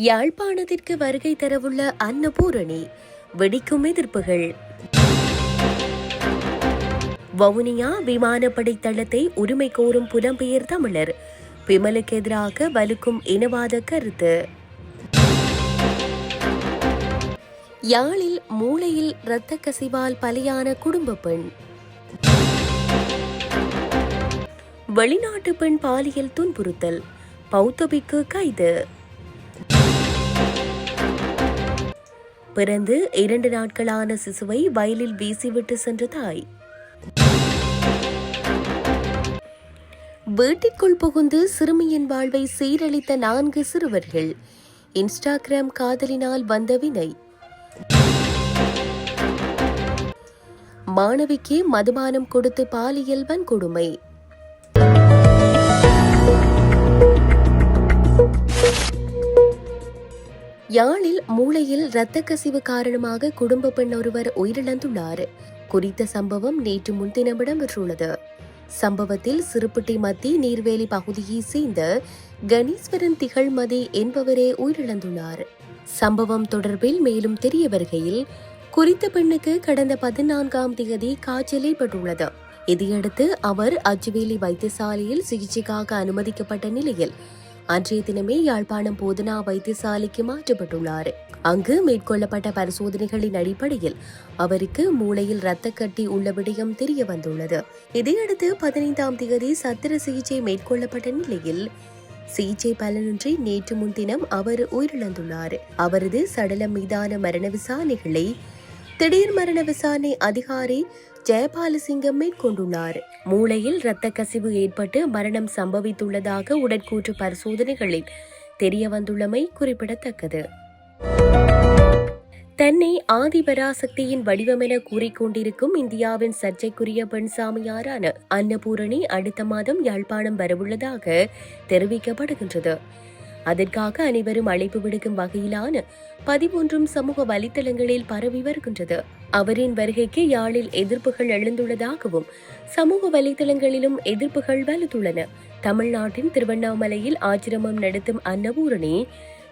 யாழ்ப்பாணத்திற்கு வருகை தரவுள்ள அன்னபூரணி வெடிக்கும் எதிர்ப்புகள். வவுனியா விமானப்படை தளத்தை உரிமை கோரும் புலம்பெயர் தமிழர் விமலுக்கு எதிராக வலுக்கும் இனவாத கருத்து. யாழில் மூளையில் இரத்த கசிவால் பலியான குடும்ப பெண். வெளிநாட்டு பெண் பாலியல் துன்புறுத்தல் பௌத்தபிக்கு கைது. பிறந்து இரண்டு நாட்களான சிசுவை வயலில் வீசிவிட்டு சென்ற தாய். வீட்டிற்குள் புகுந்து சிறுமியின் வாழ்வை சீரழித்த நான்கு சிறுவர்கள் இன்ஸ்டாகிராம் காதலினால் வந்த வினை. மாணவிக்கு மதுபானம் கொடுத்து பாலியல் வன்கொடுமை. யாழில் மூளையில் இரத்த கசிவு காரணமாக குடும்ப பெண் ஒருவர் உயிரிழந்துள்ளார். குறித்த சம்பவம் நேற்று முன்தினம் இடம்பெற்றுள்ளது சம்பவத்தில் சிறுபட்டி மத்தி நீர்வேலி பகுதியை சேர்ந்த கணேஸ்வரன் திகழ்மதி என்பவரே உயிரிழந்துள்ளார். சம்பவம் தொடர்பில் மேலும் தெரிய வருகையில் குறித்த பெண்ணுக்கு கடந்த பதினான்காம் தேதி காய்ச்சல் ஏற்பட்டுள்ளது. இதையடுத்து அவர் அஜ்வேலி வைத்தியசாலையில் சிகிச்சைக்காக அனுமதிக்கப்பட்ட நிலையில் அன்றைய தினமே யாழ்ப்பாணம் போதனா வைத்தியசாலைக்கு மாற்றப்பட்டுள்ளார். அங்கு மேற்கொள்ளப்பட்ட பரிசோதனைகளின் அடிப்படையில் அவருக்கு மூளையில் இரத்த கட்டி உள்ள விடயம் தெரிய வந்துள்ளது. இதையடுத்து பதினைந்தாம் தேதி சத்திர சிகிச்சை மேற்கொள்ளப்பட்ட நிலையில் சிகிச்சை பலனின்றி நேற்று முன்தினம் அவர் உயிரிழந்துள்ளார். அவரது சடலம் மீதான மரண விசாரணைகளை திடீர் மரண விசாரணை அதிகாரி ஜெயபாலசிங்கம் மேற்கொண்டுள்ளார் மூளையில் இரத்த கசிவு ஏற்பட்டு மரணம் சம்பவித்துள்ளதாக உடற்கூற்று பரிசோதனைகளில் தெரிய வந்துள்ளமை குறிப்பிடத்தக்கது. தன்னை ஆதிபராசக்தியின் வடிவமென கூறிக்கொண்டிருக்கும் இந்தியாவின் சர்ச்சைக்குரிய பெண் சாமியாரான அன்னபூரணி அடுத்த மாதம் யாழ்ப்பாணம் வரவுள்ளதாக தெரிவிக்கப்படுகின்றது. அதற்காக அனைவரும் அழைப்பு விடுக்கும் வகையிலான பதிமூன்றும் சமூக வலைத்தளங்களில் பரவி வருகின்றது. அவரின் வருகைக்கு யாழில் எதிர்ப்புகள் எழுந்துள்ளதாகவும் சமூக வலைத்தளங்களிலும் எதிர்ப்புகள் வலுத்துள்ளன. தமிழ்நாட்டின் திருவண்ணாமலையில் ஆச்சிரமம் நடத்தும் அன்னபூரணி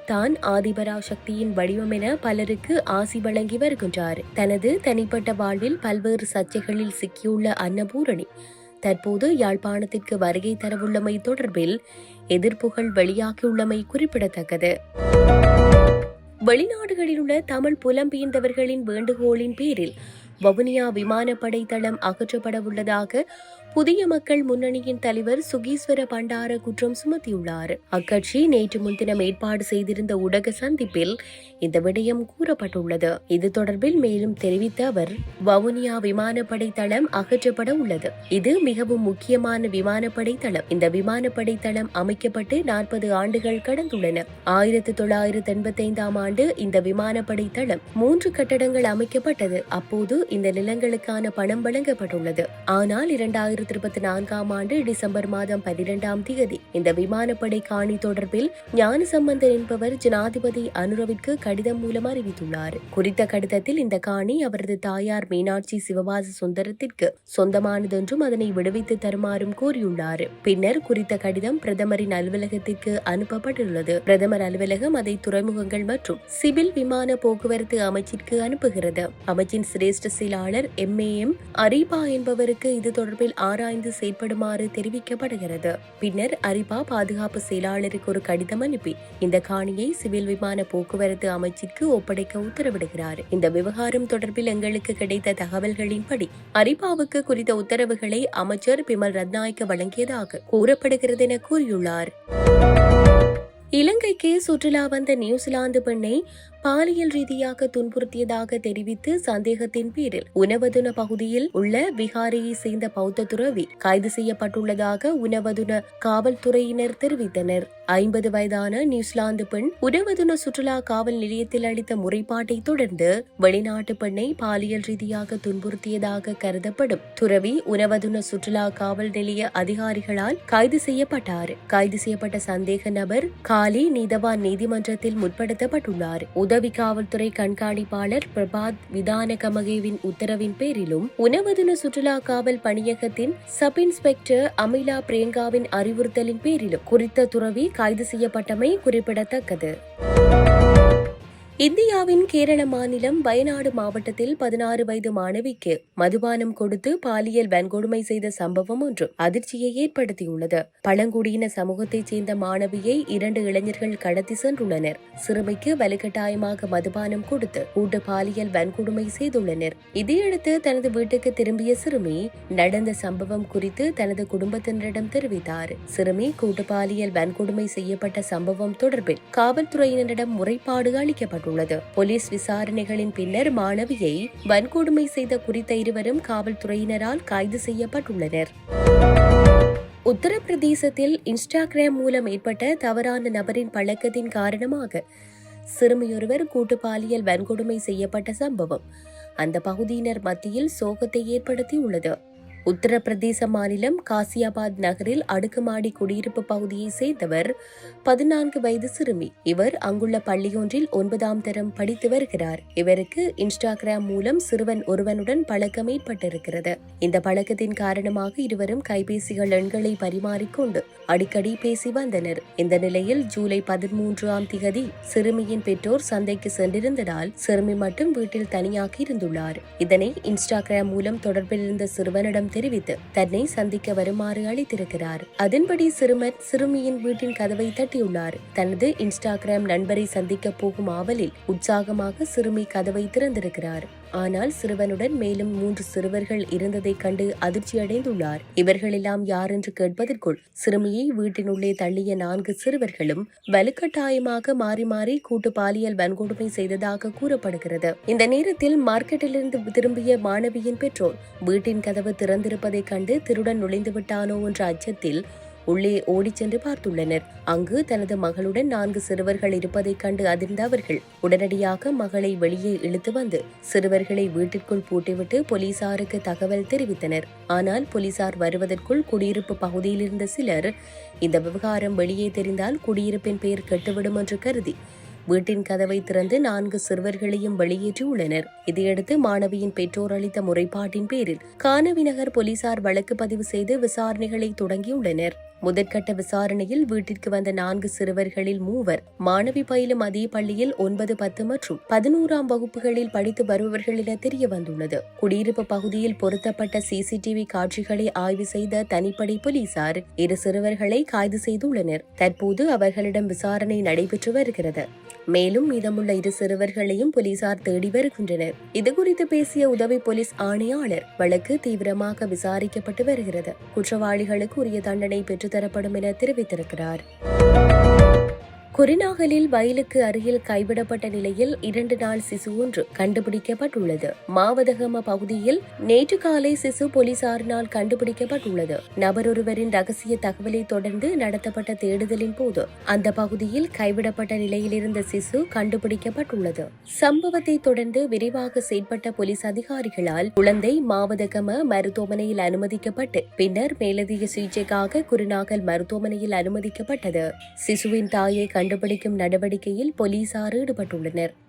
தான் ஆதிபராசக்தியின் வடிவம் என பலருக்கு ஆசி வழங்கி வருகின்றார். தனது தனிப்பட்ட வாழ்வில் பல்வேறு சர்ச்சைகளில் சிக்கியுள்ள அன்னபூரணி தற்போது யாழ்ப்பாணத்திற்கு வருகை தரவுள்ளமை தொடர்பில் எதிர்ப்புகள் வெளியாகியுள்ளமை குறிப்பிடத்தக்கது. வெளிநாடுகளில் உள்ள தமிழ் புலம்பெயர்ந்தவர்களின் வேண்டுகோளின் பேரில் வவுனியா விமானப்படை தளம் அகற்றப்பட உள்ளதாக புதிய மக்கள் முன்னணியின் தலைவர் சுகீஸ்வர பண்டார குற்றம் சுமத்தியுள்ளார். அக்கட்சி நேற்று முன்தினம் ஏற்பாடு செய்திருந்த ஊடக சந்திப்பில் இந்த விடயம் கூறப்பட்டுள்ளது. இது தொடர்பில் மேலும் தெரிவித்த அவர் வவுனியா விமானப்படை தளம் அகற்றப்பட உள்ளது. இது மிகவும் முக்கியமான விமானப்படை தளம் இந்த விமானப்படை தளம் அமைக்கப்பட்டு நாற்பது ஆண்டுகள் கடந்துள்ளன. ஆயிரத்தி தொள்ளாயிரத்தி எண்பத்தி ஐந்தாம் ஆண்டு இந்த விமானப்படை தளம் மூன்று கட்டடங்கள் அமைக்கப்பட்டது. அப்போது இந்த நிலங்களுக்கான பணம் வழங்கப்பட்டுள்ளது. ஆனால் இரண்டாயிரம் இரண்டாயிரத்தி இருபத்தி நான்காம் ஆண்டு டிசம்பர் மாதம் பனிரெண்டாம் தேதி. இந்த விமானப்படை காணி தொடர்பில் ஞானசம்பந்தன் என்பவர் ஜனாதிபதி அனுரவிற்கு கடிதம் மூலம் அறிவித்துள்ளார். குறித்த கடிதத்தில் இந்த காணி அவரது தாயார் மீனாட்சி சிவபாச சுந்தரத்திற்கு சொந்தமானதென்றும் அதனை விடுவித்து தருமாறும் கோரியுள்ளார் பின்னர் குறித்த கடிதம் பிரதமரின் அலுவலகத்திற்கு அனுப்பப்பட்டுள்ளது. பிரதமர் அலுவலகம் அதை துறைமுகங்கள் மற்றும் சிவில் விமான போக்குவரத்து அமைச்சிற்கு அனுப்புகிறது. அமைச்சின் சிரேஷ்ட செயலாளர் எம் ஏ எம் அரிபா என்பவருக்கு இது தொடர்பில் ஆராய்ந்து செயற்படுமாறு தெரிவிக்கப்படுகிறது. பின்னர் அரிபா பாதுகாப்பு செயலாளருக்கு ஒரு கடிதம் அனுப்பி இந்த காணியை சிவில் விமான போக்குவரத்து அமைச்சிற்கு ஒப்படைக்க உத்தரவிடுகிறார். இந்த விவகாரம் தொடர்பில் எங்களுக்கு கிடைத்த தகவல்களின்படி அரிபாவுக்கு குறித்த உத்தரவுகளை அமைச்சர் பிமல் ரத்நாயக்க வழங்கியதாக கூறப்படுகிறது என கூறியுள்ளார். இலங்கைக்கு சுற்றுலா வந்த நியூசிலாந்து பெண்ணை பாலியல் ரீதியாக துன்புறுத்தியதாக தெரிவித்து சந்தேகத்தின் பேரில் உணவதுன பகுதியில் உள்ள விகாரியை சேர்ந்த பௌத்த துறவி கைது செய்யப்பட்டுள்ளதாக உணவதுன காவல்துறையினர் தெரிவித்தனர். ஐம்பது வயதான நியூசிலாந்து பெண் உணவதுன சுற்றுலா காவல் நிலையத்தில் அளித்த முறைப்பாட்டை தொடர்ந்து வெளிநாட்டு பெண்ணை பாலியல் ரீதியாக துன்புறுத்தியதாக கருதப்படும் துறவி உணவதுன சுற்றுலா காவல் நிலைய அதிகாரிகளால் கைது செய்யப்பட்டார். கைது செய்யப்பட்ட சந்தேக நபர் காலி நீதவான் நீதிமன்றத்தில் முற்படுத்தப்பட்டுள்ளார். உதவி காவல்துறை கண்காணிப்பாளர் பிரபாத் விதான கமகேவின் உத்தரவின் பேரிலும் உணவதுன சுற்றுலா காவல் பணியகத்தின் சப் இன்ஸ்பெக்டர் அமிலா பிரியங்காவின் அறிவுறுத்தலின் பேரிலும் குறித்த துறவி கைது செய்யப்பட்டமை குறிப்பிடத்தக்கது. இந்தியாவின் கேரள மாநிலம் வயநாடு மாவட்டத்தில் பதினாறு வயது மாணவிக்கு மதுபானம் கொடுத்து பாலியல் வன்கொடுமை செய்த சம்பவம் ஒன்று அதிர்ச்சியை ஏற்படுத்தியுள்ளது. பழங்குடியின சமூகத்தைச் சேர்ந்த மாணவியை இரண்டு இளைஞர்கள் கடத்தி சென்றுள்ளனர். சிறுமிக்கு வலுக்கட்டாயமாக மதுபானம் கொடுத்து கூட்டு பாலியல் வன்கொடுமை செய்துள்ளனர். இதையடுத்து தனது வீட்டுக்கு திரும்பிய சிறுமி நடந்த சம்பவம் குறித்து தனது குடும்பத்தினரிடம் தெரிவித்தார். சிறுமி கூட்டு பாலியல் வன்கொடுமை செய்யப்பட்ட சம்பவம் தொடர்பில் காவல்துறையினரிடம் முறைப்பாடு அளிக்கப்பட்டுள்ளது. போலீஸ் விசாரணைகளின் பின்னர் மாணவியை வன்கொடுமை செய்த குறித்த இருவரும் காவல்துறையினரால் கைது செய்யப்பட்டுள்ளனர். உத்தரப்பிரதேசத்தில் இன்ஸ்டாகிராம் மூலம் ஏற்பட்ட தவறான நபரின் பழக்கத்தின் காரணமாக சிறுமியொருவர் கூட்டு பாலியல் வன்கொடுமை செய்யப்பட்ட சம்பவம். அந்த பகுதியினர் மத்தியில் சோகத்தை ஏற்படுத்தியுள்ளது. உத்தரப்பிரதேச மாநிலம் காசியாபாத் நகரில் அடுக்குமாடி குடியிருப்பு பகுதியை சேர்ந்தவர் பதினான்கு வயது சிறுமி. இவர் அங்குள்ள பள்ளியொன்றில் ஒன்பதாம் தரம் படித்து வருகிறார். இவருக்கு இன்ஸ்டாகிராம் மூலம் சிறுவன் ஒருவனுடன் பழக்கம் ஏற்பட்டிருக்கிறது. இந்த பழக்கத்தின் காரணமாக இருவரும் கைபேசிகள் எண்களை பரிமாறிக்கொண்டு அடிக்கடி பேசி வந்தனர். இந்த நிலையில் ஜூலை பதிமூன்றாம் திகதி சிறுமியின் பெற்றோர் சந்தைக்கு சென்றிருந்ததால் சிறுமி மட்டும் வீட்டில் தனியாக இருந்துள்ளார். இதனை இன்ஸ்டாகிராம் மூலம் தொடர்பில் இருந்த சிறுவனிடம் தெரிவித்து தன்னை சந்திக்க வருமாறு அளித்திருக்கிறார். அதன்படி சிறுமர் சிறுமியின் வீட்டின் கதவை தட்டியுள்ளார். தனது இன்ஸ்டாகிராம் நண்பரை சந்திக்க போகும் ஆவலில் உற்சாகமாக சிறுமி கதவை திறந்திருக்கிறார். ஆனால் சிறுவனுடன் மேலும் மூன்று சிறுவர்கள் இருந்ததை கண்டு அதிர்ச்சியடைந்துள்ளார் இவர்களெல்லாம் யார் என்று கேட்பதற்குள் சிறுமியை வீட்டினுள்ளே தள்ளிய நான்கு சிறுவர்களும் வலுக்கட்டாயமாக மாறி மாறி கூட்டு பாலியல் வன்கொடுமை செய்ததாக கூறப்படுகிறது. இந்த நேரத்தில் மார்க்கெட்டிலிருந்து திரும்பிய மாணவியின் பெற்றோர் வீட்டின் கதவு திறந்திருப்பதைக் கண்டு திருடன் நுழைந்து விட்டானோ என்ற அச்சத்தில் உள்ளே ஓடிச் சென்று பார்த்துள்ளனர். அங்கு தனது மகளுடன் நான்கு சிறுவர்கள் இருப்பதைக் கண்டு அதிர்ந்த அவர்கள் உடனடியாக மகளை வெளியே இழுத்து வந்து சிறுவர்களை வீட்டிற்குள் பூட்டிவிட்டு போலீசாருக்கு தகவல் தெரிவித்தனர். ஆனால் போலீசார் வருவதற்குள் குடியிருப்பு பகுதியில் இருந்த சிலர் இந்த விவகாரம் வெளியே தெரிந்தால் குடியிருப்பின் பெயர் கெட்டுவிடும் என்று கருதி வீட்டின் கதவை திறந்து நான்கு சிறுவர்களையும் வெளியேற்றியுள்ளனர் இதையடுத்து மாணவியின் பெற்றோர் அளித்த முறைப்பாட்டின் பேரில் கானவிநகர் போலீசார் வழக்கு பதிவு செய்து விசாரணைகளை தொடங்கியுள்ளனர். முதற்கட்ட விசாரணையில் வீட்டிற்கு வந்த நான்கு சிறுவர்களில் மூவர் மாணவி பயிலும் அதே பள்ளியில் ஒன்பது பத்து மற்றும் பதினோராம் வகுப்புகளில் படித்து வருபவர்கள் என தெரிய வந்துள்ளது குடியிருப்பு பகுதியில் பொருத்தப்பட்ட சிசிடிவி காட்சிகளை ஆய்வு செய்த தனிப்படை போலீசார் இரு சிறுவர்களை கைது செய்துள்ளனர். தற்போது அவர்களிடம் விசாரணை நடைபெற்று வருகிறது. மேலும் மீதமுள்ள இரு சிறுவர்களையும் போலீசார் தேடி வருகின்றனர். இதுகுறித்து பேசிய உதவி போலீஸ் ஆணையாளர் வழக்கு தீவிரமாக விசாரிக்கப்பட்டு வருகிறது. குற்றவாளிகளுக்கு உரிய தண்டனை பெற்றுத்தரப்படும் என தெரிவித்திருக்கிறார். குரிநாகலில் வயலுக்கு அருகில் கைவிடப்பட்ட நிலையில் இரண்டு நாள் சிசு ஒன்று கண்டுபிடிக்கப்பட்டுள்ளது. மாவதகம பகுதியில் நேற்று காலை சிசு போலீசாரினால் கண்டுபிடிக்கப்பட்டுள்ளது. நபர் ஒருவரின் ரகசிய தகவலை தொடர்ந்து நடத்தப்பட்ட தேடுதலின் போது அந்த பகுதியில் கைவிடப்பட்ட நிலையில் இருந்த சிசு கண்டுபிடிக்கப்பட்டுள்ளது. சம்பவத்தை தொடர்ந்து விரைவாக செயற்பட்ட போலீஸ் அதிகாரிகளால் குழந்தை மாவதகம மருத்துவமனையில் அனுமதிக்கப்பட்டு பின்னர் மேலதிக சிகிச்சைக்காக குருநாகல் மருத்துவமனையில் அனுமதிக்கப்பட்டது. சிசுவின் தாயை கண்டுபிடிக்கும் நடவடிக்கையில் போலீசார் ஈடுபட்டுள்ளனர்.